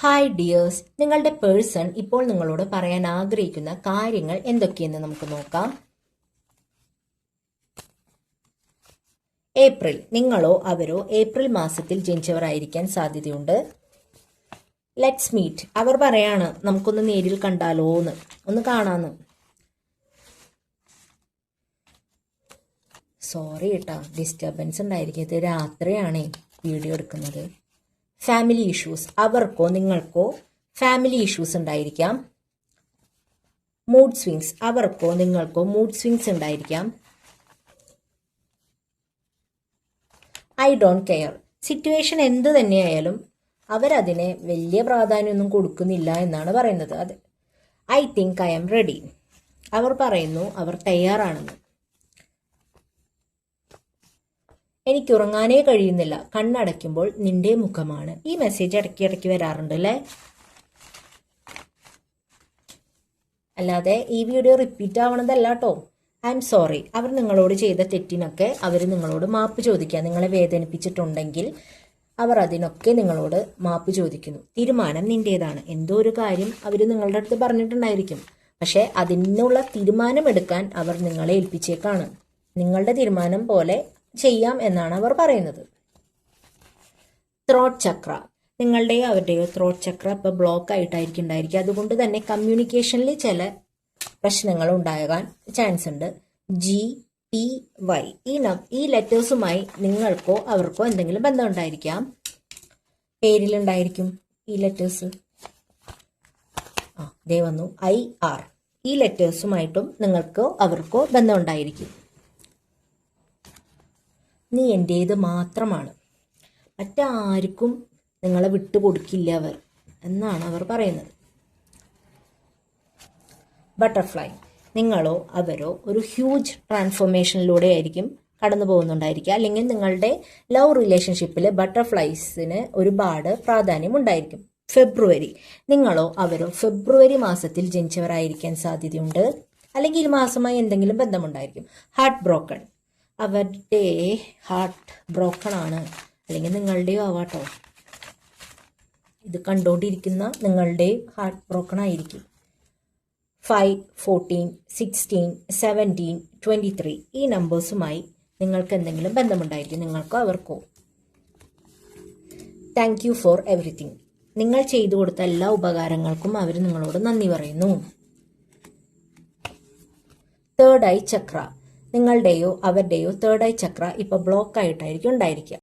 Hi dears നിങ്ങളുടെ person ഇപ്പോൾ നിങ്ങളോട് പറയാൻ ആഗ്രഹിക്കുന്ന കാര്യങ്ങൾ എന്തൊക്കെയെന്ന് നമുക്ക് നോക്കാം. ഏപ്രിൽ. നിങ്ങളോ അവരോ ഏപ്രിൽ മാസത്തിൽ ജനിച്ചവരായിരിക്കാൻ സാധ്യതയുണ്ട്. ലെറ്റ്സ് മീറ്റ് അവർ പറയാണ് നമുക്കൊന്ന് നേരിൽ കണ്ടാലോ എന്ന് ഒന്ന് കാണാന്ന്. സോറി കേട്ടോ ഡിസ്റ്റർബൻസ് ഉണ്ടായിരിക്കും ഇത് രാത്രിയാണേ. വീഡിയോ എടുക്കുന്നത്. ഫാമിലി ഇഷ്യൂസ് അവർക്കോ നിങ്ങൾക്കോ ഫാമിലി ഇഷ്യൂസ് ഉണ്ടായിരിക്കാം. മൂഡ് സ്വിങ്സ് അവർക്കോ നിങ്ങൾക്കോ മൂഡ് സ്വിങ്സ് ഉണ്ടായിരിക്കാം. ഐ ഡോണ്ട് കെയർ സിറ്റുവേഷൻ എന്ത് തന്നെയായാലും അവരതിനെ വലിയ പ്രാധാന്യമൊന്നും കൊടുക്കുന്നില്ല എന്നാണ് പറയുന്നത്. അത്. I think I'm ready അവർ പറയുന്നു അവർ തയ്യാറാണെന്ന്. എനിക്ക് ഉറങ്ങാനേ കഴിയുന്നില്ല. കണ്ണടയ്ക്കുമ്പോൾ നിന്റെ മുഖമാണ്. ഈ മെസ്സേജ് ഇടയ്ക്ക് ഇടയ്ക്ക് വരാറുണ്ട് അല്ലേ അല്ലാതെ ഈ വീഡിയോ റിപ്പീറ്റ് ആവണതല്ല കേട്ടോ ഐ എം സോറി അവർ നിങ്ങളോട് ചെയ്ത തെറ്റിനൊക്കെ അവർ നിങ്ങളോട് മാപ്പ് ചോദിക്കുക നിങ്ങളെ വേദനിപ്പിച്ചിട്ടുണ്ടെങ്കിൽ അവർ അതിനൊക്കെ നിങ്ങളോട് മാപ്പ് ചോദിക്കുന്നു. തീരുമാനം നിന്റേതാണ് എന്തോ ഒരു കാര്യം അവർ നിങ്ങളുടെ അടുത്ത് പറഞ്ഞിട്ടുണ്ടായിരിക്കും. പക്ഷെ അതിനുള്ള തീരുമാനമെടുക്കാൻ അവർ നിങ്ങളെ ഏൽപ്പിച്ചേക്കാണ്. നിങ്ങളുടെ തീരുമാനം പോലെ ചെയ്യാം എന്നാണ് അവർ പറയുന്നത്. ത്രോട്ട് ചക്ര നിങ്ങളുടെയോ അവരുടെയോ ത്രോട്ട് ചക്ര ഇപ്പോൾ ബ്ലോക്ക് ആയിട്ടായിരിക്കും ഉണ്ടായിരിക്കുക. അതുകൊണ്ട് തന്നെ കമ്മ്യൂണിക്കേഷനിൽ ചില പ്രശ്നങ്ങൾ ഉണ്ടാകാൻ ചാൻസ് ഉണ്ട്. ജി പി വൈ ഈ ഈ ലെറ്റേഴ്സുമായി നിങ്ങൾക്കോ അവർക്കോ എന്തെങ്കിലും ബന്ധം ഉണ്ടായിരിക്കാം. പേരിലുണ്ടായിരിക്കും ഈ ലെറ്റേഴ്സ് ആ ദേ വന്നു. ഐ ആർ ഈ ലെറ്റേഴ്സുമായിട്ടും നിങ്ങൾക്കോ അവർക്കോ ബന്ധം ഉണ്ടായിരിക്കും. നീ എന്റേത് മാത്രമാണ്. മറ്റാർക്കും നിങ്ങളെ വിട്ടുകൊടുക്കില്ല അവർ എന്നാണ് അവർ പറയുന്നത്. ബട്ടർഫ്ലൈ നിങ്ങളോ അവരോ ഒരു ഹ്യൂജ് ട്രാൻസ്ഫോർമേഷനിലൂടെ ആയിരിക്കും കടന്നു പോകുന്നുണ്ടായിരിക്കുക അല്ലെങ്കിൽ നിങ്ങളുടെ ലവ് റിലേഷൻഷിപ്പിൽ ബട്ടർഫ്ലൈസിന് ഒരുപാട് പ്രാധാന്യം ഉണ്ടായിരിക്കും. ഫെബ്രുവരി നിങ്ങളോ അവരോ ഫെബ്രുവരി മാസത്തിൽ ജനിച്ചവരായിരിക്കാൻ സാധ്യതയുണ്ട്. അല്ലെങ്കിൽ ഈ മാസമായി എന്തെങ്കിലും ബന്ധമുണ്ടായിരിക്കും. ഹാർട്ട് ബ്രോക്കൺ അവരുടെ ഹാർട്ട് ബ്രോക്കൺ ആണ്. അല്ലെങ്കിൽ നിങ്ങളുടെയോ ആവാട്ടോ. ഇത് കണ്ടുകൊണ്ടിരിക്കുന്ന നിങ്ങളുടെ ഹാർട്ട് ബ്രോക്കൺ ആയിരിക്കും. Five fourteen sixteen seventeen twenty three ഈ നമ്പേഴ്സുമായി നിങ്ങൾക്ക് എന്തെങ്കിലും ബന്ധമുണ്ടായിരിക്കും. നിങ്ങൾക്കോ അവർക്കോ. താങ്ക് യു ഫോർ എവറിത്തിങ് നിങ്ങൾ ചെയ്തു കൊടുത്ത എല്ലാ ഉപകാരങ്ങൾക്കും അവർ നിങ്ങളോട് നന്ദി പറയുന്നു. തേർഡ് ഐ ചക്ര നിങ്ങളുടെയോ അവരുടെയോ തേർഡ് ഐ ചക്ര ഇപ്പോൾ ബ്ലോക്ക് ആയിട്ടായിരിക്കും ഉണ്ടായിരിക്കുക.